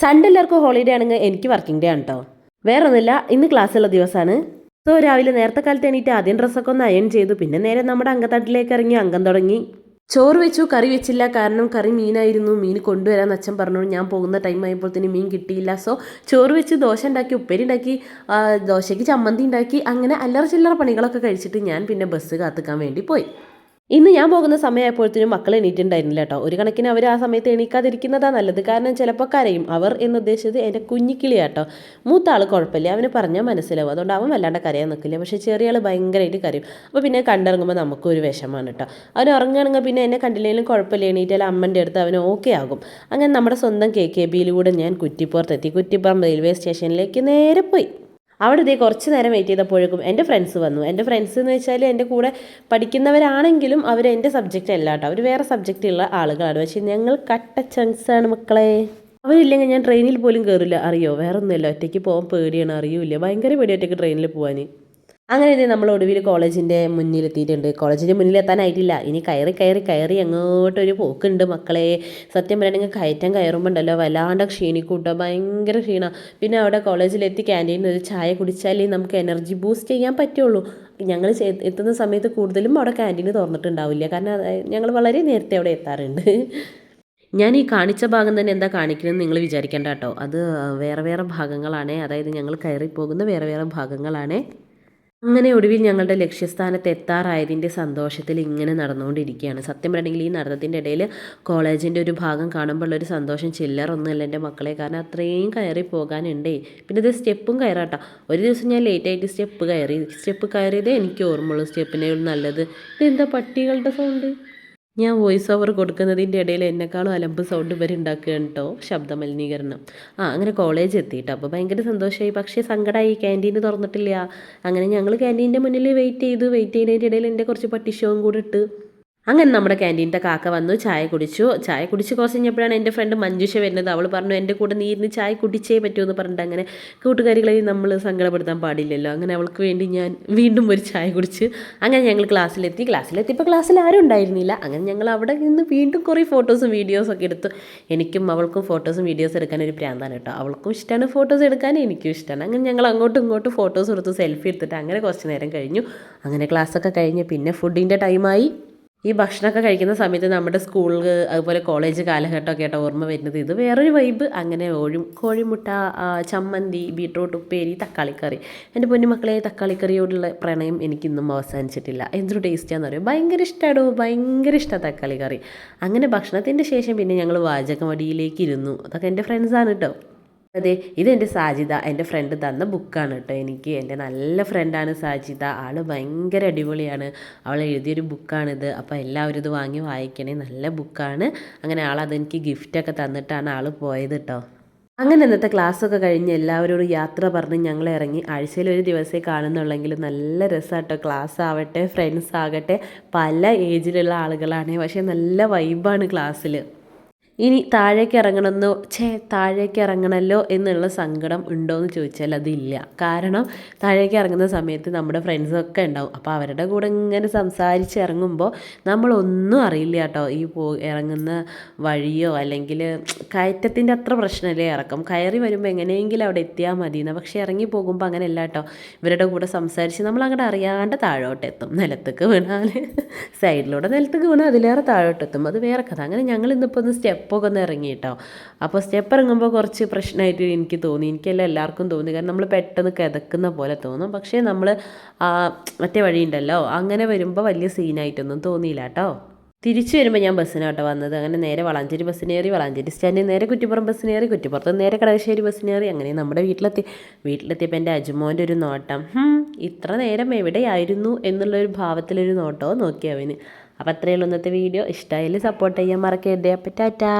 Sunday എല്ലാവർക്കും holiday ആണെങ്കിൽ എനിക്ക് വർക്കിംഗ് ഡേ ആണ് കേട്ടോ വേറെ ഒന്നുമില്ല ഇന്ന് ക്ലാസ്സുള്ള ദിവസമാണ് സോ രാവിലെ നേരത്തെ കാലത്ത് എണീറ്റ് ആദ്യം ഡ്രസ്സൊക്കെ ഒന്ന് അയൺ ചെയ്തു. പിന്നെ നേരെ നമ്മുടെ അങ്കത്തട്ടിലേക്ക് ഇറങ്ങി അംഗം തുടങ്ങി. ചോറ് വെച്ചു കറി വെച്ചില്ല. കാരണം കറി മീനായിരുന്നു. മീൻ കൊണ്ടുവരാൻ അച്ഛൻ പറഞ്ഞു ഞാൻ പോകുന്ന ടൈം ആയപ്പോൾ തന്നെ മീൻ കിട്ടിയില്ല. സോ ചോറ് വെച്ച് ദോശ ഉണ്ടാക്കി ഉപ്പേരി ഉണ്ടാക്കി ദോശയ്ക്ക് ചമ്മന്തി ഉണ്ടാക്കി. അങ്ങനെ അല്ലറ ചില്ലറ പണികളൊക്കെ കഴിച്ചിട്ട് ഞാൻ പിന്നെ ബസ് കാത്തുക്കാൻ വേണ്ടി പോയി. ഇന്ന് ഞാൻ പോകുന്ന സമയമായപ്പോഴത്തേനും മക്കൾ എണീറ്റുണ്ടായിരുന്നില്ല കേട്ടോ. ഒരു കണക്കിന് അവർ ആ സമയത്ത് എണീക്കാതിരിക്കുന്നതാണ് നല്ലത്. കാരണം ചിലപ്പോൾ കരയും. അവർ എന്നുദ്ദേശിച്ചത് എന്റെ കുഞ്ഞിക്കിളിയാട്ടോ മൂത്ത ആൾ കുഴപ്പമില്ല. അവന് പറഞ്ഞാൽ മനസ്സിലാവും. അതുകൊണ്ട് അവൻ വല്ലാണ്ട് കരയാൻ നിൽക്കില്ല പക്ഷേ ചെറിയ ആൾ ഭയങ്കരമായിട്ട് കരയും. അപ്പോൾ പിന്നെ കണ്ടിറങ്ങുമ്പോൾ നമുക്കൊരു വിഷമമാണ് കേട്ടോ. അവൻ ഉറങ്ങുകയാണെങ്കിൽ പിന്നെ എന്നെ കണ്ടില്ലെങ്കിലും കുഴപ്പമില്ല. എണീറ്റാൽ അമ്മന്റെ അടുത്ത് അവന് ഓക്കെ ആകും. അങ്ങനെ നമ്മുടെ സ്വന്തം കെ കെ ബിയിലൂടെ ഞാൻ കുറ്റിപ്പുറത്തെത്തി. കുറ്റിപ്പുറം റെയിൽവേ സ്റ്റേഷനിലേക്ക് നേരെ പോയി. അവിടെ ഇതേ കുറച്ച് നേരം വെയിറ്റ് ചെയ്തപ്പോഴേക്കും എന്റെ ഫ്രണ്ട്സ് വന്നു. എന്റെ ഫ്രണ്ട്സ് എന്ന് വെച്ചാൽ എന്റെ കൂടെ പഠിക്കുന്നവരാണെങ്കിലും അവർ എന്റെ സബ്ജക്റ്റ് അല്ല കേട്ടോ. അവർ വേറെ സബ്ജക്റ്റുള്ള ആളുകളാണ്. പക്ഷേ ഞങ്ങൾ കട്ട ചങ്സ് ആണ് മക്കളെ. അവരില്ലെങ്കിൽ ഞാൻ ട്രെയിനിൽ പോലും കയറില്ല അറിയോ? വേറെ ഒന്നുമില്ല ഒറ്റയ്ക്ക് പോകാൻ പേടിയാണ്. അറിയൂല ഭയങ്കര പേടി ഒറ്റയ്ക്ക് ട്രെയിനിൽ പോകാൻ അങ്ങനെ ഇത് നമ്മൾ ഒടുവിൽ കോളേജിന്റെ മുന്നിലെത്തിയിട്ടുണ്ട്. കോളേജിന്റെ മുന്നിലെത്താനായിട്ടില്ല. ഇനി കയറി കയറി കയറി അങ്ങോട്ടൊരു പോക്കുണ്ട് മക്കളെ. സത്യം പറയണമെങ്കിൽ കയറ്റം കയറുമ്പോൾ ഉണ്ടല്ലോ വല്ലാണ്ട് ക്ഷീണിക്കൂട്ടോ. ഭയങ്കര ക്ഷീണം. പിന്നെ അവിടെ കോളേജിലെത്തി ക്യാന്റീനിൽ ഒരു ചായ കുടിച്ചാലേ നമുക്ക് എനർജി ബൂസ്റ്റ് ചെയ്യാൻ പറ്റുള്ളൂ. ഞങ്ങൾ എത്തുന്ന സമയത്ത് കൂടുതലും അവിടെ ക്യാന്റീൻ തുറന്നിട്ടുണ്ടാവില്ല. കാരണം ഞങ്ങൾ വളരെ നേരത്തെ അവിടെ എത്താറുണ്ട്. ഞാൻ ഈ കാണിച്ച ഭാഗം തന്നെ എന്താ കാണിക്കണമെന്ന് നിങ്ങൾ വിചാരിക്കേണ്ട കേട്ടോ. അത് വേറെ വേറെ ഭാഗങ്ങളാണ്. അതായത് ഞങ്ങൾ കയറി പോകുന്ന വേറെ വേറെ ഭാഗങ്ങളാണ്. അങ്ങനെ ഒടുവിൽ ഞങ്ങളുടെ ലക്ഷ്യസ്ഥാനത്ത് എത്താറായതിന്റെ സന്തോഷത്തിൽ ഇങ്ങനെ നടന്നുകൊണ്ടിരിക്കുകയാണ്. സത്യം പറഞ്ഞെങ്കിൽ ഈ നടത്തത്തിന്റെ ഇടയിൽ കോളേജിന്റെ ഒരു ഭാഗം കാണുമ്പോൾ ഒരു സന്തോഷം ചില്ലറൊന്നുമല്ല എന്റെ മക്കളെ. കാരണം അത്രയും കയറി പോകാനുണ്ടേ. പിന്നെ ഇത് സ്റ്റെപ്പും കയറാട്ടോ. ഒരു ദിവസം ഞാൻ ലേറ്റായിട്ട് സ്റ്റെപ്പ് കയറി. സ്റ്റെപ്പ് കയറിയതേ എനിക്ക് ഓർമ്മയുള്ളൂ. സ്റ്റെപ്പിനെ നല്ലത്. ഇതെന്താ പട്ടികളുടെ സൗണ്ട്? ഞാൻ വോയിസ് ഓവർ കൊടുക്കുന്നതിന്റെ ഇടയിൽ എന്നെക്കാളും അലമ്പ് സൗണ്ട് വരെ ഉണ്ടാക്കുകയാണ് കേട്ടോ ശബ്ദമലിനീകരണം. ആ അങ്ങനെ കോളേജ് എത്തിയിട്ട്. അപ്പോൾ ഭയങ്കര സന്തോഷമായി പക്ഷേ സങ്കടമായി ക്യാന്റീൻ തുറന്നിട്ടില്ല. അങ്ങനെ ഞങ്ങൾ ക്യാന്റീന്റെ മുന്നിൽ വെയിറ്റ് ചെയ്ത് വെയിറ്റ് ചെയ്യുന്നതിന്റെ ഇടയിൽ എന്റെ കുറച്ച് പട്ടിഷവും കൂടെ ഇട്ട് അങ്ങനെ നമ്മുടെ ക്യാന്റീനിന്റെ കാക്ക വന്നു ചായ കുടിച്ചു. ചായ കുടിച്ച് കുറച്ച് കഴിഞ്ഞപ്പോഴാണ് എന്റെ ഫ്രണ്ട് മഞ്ജുഷ വരുന്നത്. അവൾ പറഞ്ഞു എന്റെ കൂടെ നീ ഇരുന്ന് ചായ കുടിച്ചേ പറ്റൂ എന്ന് പറഞ്ഞിട്ട് അങ്ങനെ കൂട്ടുകാരികളെ നമ്മൾ സങ്കടപ്പെടുത്താൻ പാടില്ലല്ലോ. അങ്ങനെ അവൾക്ക് വേണ്ടി ഞാൻ വീണ്ടും ഒരു ചായ കുടിച്ച് അങ്ങനെ ഞങ്ങൾ ക്ലാസ്സിലെത്തി. ക്ലാസ്സിലെത്തിയപ്പോൾ ക്ലാസ്സിൽ ആരും ഉണ്ടായിരുന്നില്ല. അങ്ങനെ ഞങ്ങൾ അവിടെ നിന്ന് വീണ്ടും കുറേ ഫോട്ടോസും വീഡിയോസും ഒക്കെ എടുത്തു. എനിക്കും അവൾക്കും ഫോട്ടോസും വീഡിയോസ് എടുക്കാൻ ഒരു പ്രാന്താണ് കേട്ടോ. അവൾക്കും ഇഷ്ടമാണ് ഫോട്ടോസ് എടുക്കാൻ എനിക്കും ഇഷ്ടമാണ് അങ്ങനെ ഞങ്ങൾ അങ്ങോട്ടും ഇങ്ങോട്ടും ഫോട്ടോസ് എടുത്ത് സെൽഫി എടുത്തിട്ട് അങ്ങനെ കുറച്ച് നേരം കഴിഞ്ഞു. അങ്ങനെ ക്ലാസ്സൊക്കെ കഴിഞ്ഞ് പിന്നെ ഫുഡിന്റെ ടൈമായി ഈ ഭക്ഷണമൊക്കെ കഴിക്കുന്ന സമയത്ത് നമ്മുടെ സ്കൂൾ അതുപോലെ കോളേജ് കാലഘട്ടമൊക്കെ ആയിട്ട് ഓർമ്മ വരുന്നത് ഇത് വേറൊരു വൈബ് അങ്ങനെ ഓഴും കോഴിമുട്ട ചമ്മന്തി ബീട്രൂട്ട് ഉപ്പേരി തക്കാളിക്കറി. എന്റെ പൊന്നുമക്കളെ തക്കാളിക്കറിയോടുള്ള പ്രണയം എനിക്കിന്നും അവസാനിച്ചിട്ടില്ല. എന്തൊരു ടേസ്റ്റാന്ന് പറയും ഭയങ്കര ഇഷ്ടമാടോ ഭയങ്കര ഇഷ്ടമാണ് തക്കാളി കറി അങ്ങനെ ഭക്ഷണത്തിന്റെ ശേഷം പിന്നെ ഞങ്ങൾ വാചകമടിയിലേക്ക് ഇരുന്നു. അതൊക്കെ എന്റെ ഫ്രണ്ട്സാണ് കേട്ടോ അതെ ഇതെന്റെ സാജിത എന്റെ ഫ്രണ്ട് തന്ന ബുക്കാണ് കേട്ടോ എനിക്ക്. എന്റെ നല്ല ഫ്രണ്ടാണ് സാജിത ആൾ ഭയങ്കര അടിപൊളിയാണ്. അവൾ എഴുതിയൊരു ബുക്കാണിത് അപ്പോൾ എല്ലാവരും ഇത് വാങ്ങി വായിക്കണേ. നല്ല ബുക്കാണ് അങ്ങനെ ആളതെനിക്ക് ഗിഫ്റ്റൊക്കെ തന്നിട്ടാണ് ആൾ പോയത് കേട്ടോ അങ്ങനെ ഇന്നത്തെ ക്ലാസ്സൊക്കെ കഴിഞ്ഞ് എല്ലാവരോടും യാത്ര പറഞ്ഞ് ഞങ്ങൾ ഇറങ്ങി. ആഴ്ചയിൽ ഒരു ദിവസമേ കാണുന്നുള്ളെങ്കിലും നല്ല രസമാട്ടോ ക്ലാസ് ആവട്ടെ ഫ്രണ്ട്സ് ആകട്ടെ. പല ഏജിലുള്ള ആളുകളാണ്. പക്ഷേ നല്ല വൈബാണ് ക്ലാസ്സിൽ ഇനി താഴേക്ക് ഇറങ്ങണമെന്നോ ഛേ താഴേക്ക് ഇറങ്ങണമല്ലോ എന്നുള്ള സങ്കടം ഉണ്ടോ എന്ന് ചോദിച്ചാൽ അതില്ല. കാരണം താഴേക്ക് ഇറങ്ങുന്ന സമയത്ത് നമ്മുടെ ഫ്രണ്ട്സൊക്കെ ഉണ്ടാവും. അപ്പോൾ അവരുടെ കൂടെ ഇങ്ങനെ സംസാരിച്ച് ഇറങ്ങുമ്പോൾ നമ്മളൊന്നും അറിയില്ല കേട്ടോ. ഈ പോ ഇറങ്ങുന്ന വഴിയോ അല്ലെങ്കിൽ കയറ്റത്തിന്റെ അത്ര പ്രശ്നമല്ലേ ഇറക്കം. കയറി വരുമ്പോൾ എങ്ങനെയെങ്കിലും അവിടെ എത്തിയാൽ മതി എന്നാൽ പക്ഷേ ഇറങ്ങി പോകുമ്പോൾ അങ്ങനെയല്ല കേട്ടോ. ഇവരുടെ കൂടെ സംസാരിച്ച് നമ്മൾ അങ്ങോട്ട് അറിയാണ്ട് താഴോട്ട് എത്തും. നിലത്തേക്ക് വീണാൽ സൈഡിലൂടെ നിലത്തേക്ക് വീണാൽ അതിലേറെ താഴോട്ട് എത്തും. അത് വേറെ കഥ. അങ്ങനെ ഞങ്ങൾ ഇന്നിപ്പോൾ ഒന്ന് സ്റ്റെപ്പൊക്കെ ഒന്ന് ഇറങ്ങി കേട്ടോ അപ്പോൾ സ്റ്റെപ്പ് ഇറങ്ങുമ്പോൾ കുറച്ച് പ്രശ്നമായിട്ട് എനിക്ക് തോന്നി. എനിക്കല്ല എല്ലാവർക്കും തോന്നി. കാരണം നമ്മൾ പെട്ടെന്ന് കിതക്കുന്ന പോലെ തോന്നും. പക്ഷേ നമ്മൾ മറ്റേ വഴിയുണ്ടല്ലോ. അങ്ങനെ വരുമ്പോൾ വലിയ സീനായിട്ടൊന്നും തോന്നിയില്ല കേട്ടോ. തിരിച്ചു വരുമ്പോൾ ഞാൻ ബസ്സിനാട്ടോ വന്നത്. അങ്ങനെ നേരെ വളാഞ്ചേരി ബസ്സിനേറി വളാഞ്ചേരി സ്റ്റാൻഡിൽ നേരെ കുറ്റിപ്പുറം ബസ്സിനേറി കുറ്റിപ്പുറത്ത് നേരെ കടകശ്ശേരി ബസ്സിനേറി അങ്ങനെ നമ്മുടെ വീട്ടിലെത്തി. വീട്ടിലെത്തിയപ്പോൾ എന്റെ അജുമോന്റെ ഒരു നോട്ടം ഇത്ര നേരം എവിടെയായിരുന്നു എന്നുള്ളൊരു ഭാവത്തിലൊരു നോട്ടോ നോക്കി അവന്. അപ്പോൾ അത്രയുള്ള ഇന്നത്തെ വീഡിയോ. ഇഷ്ടമായാലും സപ്പോർട്ട് ചെയ്യാൻ മറക്കരുത്. അപ്പോൾ ടാറ്റാ.